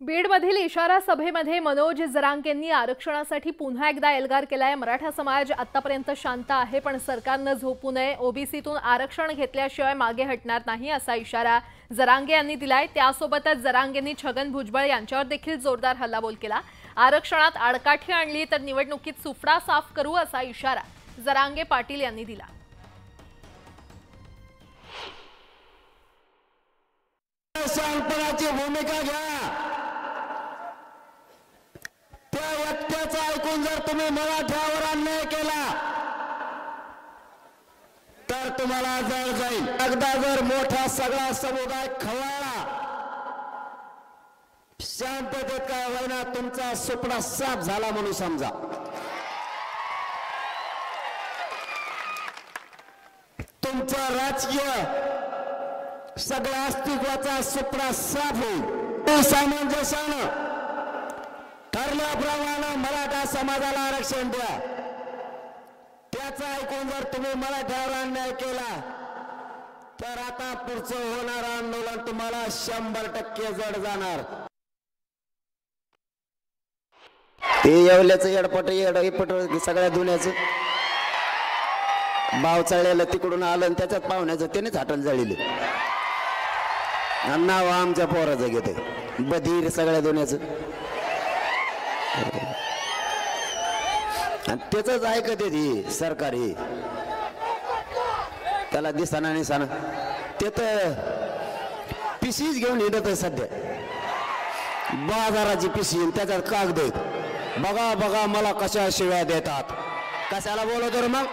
बीडमधील इशारा सभेमध्ये मनोज जरांगेंनी आरक्षणासाठी पुन्हा एकदा एल्गार केलाय. मराठा समाज आतापर्यंत शांत आहे पण सरकारनं झोपू नये. ओबीसीतून आरक्षण घेतल्याशिवाय मागे हटणार नाही असा इशारा जरांगे यांनी दिलाय. त्यासोबतच जरांगेंनी छगन भुजबळ यांच्यावर देखील जोरदार हल्लाबोल केला. आरक्षणात आडकाठी आणली तर निवडणुकीत सुफडा साफ करू असा इशारा जरांगे पाटील यांनी दिला. भूमिका घ्या. व्यक्तीचं जर तुम्ही मराठ्यावर अन्याय केला तर तुम्हाला जळ जाईल. एकदा जर मोठा सगळा समुदाय खवळला शांततेत काय होईना तुमचा सुपडा साफ झाला म्हणून समजा. तुमचं राजकीय सगळ्या अस्तित्वाचा सुपडा साफ होईल. सामंजस्यानं ठरल्याप्रमाणे मराठा समाजाला आरक्षण द्या. त्याचं ऐकून जर तुम्ही मराठ्यावर अन्याय केला तर आता पुढचं होणारं आंदोलन तुम्हाला शंभर टक्के जड जाणार. ते येवल्याचं येडपट येड पट सगळ्या दुन्याचं भाव चळलेलं तिकडून आलं आणि त्याच्यात पाहुण्याचं त्यानेच हाटल जळले. नाव आमच्या पोराचं घेते. बधीर सगळ्या दुन्याचं आणि त्याच ऐकत ती सरकार. हे त्याला दिसाना निसाना. ते तर पिशीच घेऊन येत सध्या. बाजाराची पिशी त्याच्यात कागद बघा बघा मला कशा शिव्या देतात. कशाला बोलवतो मग?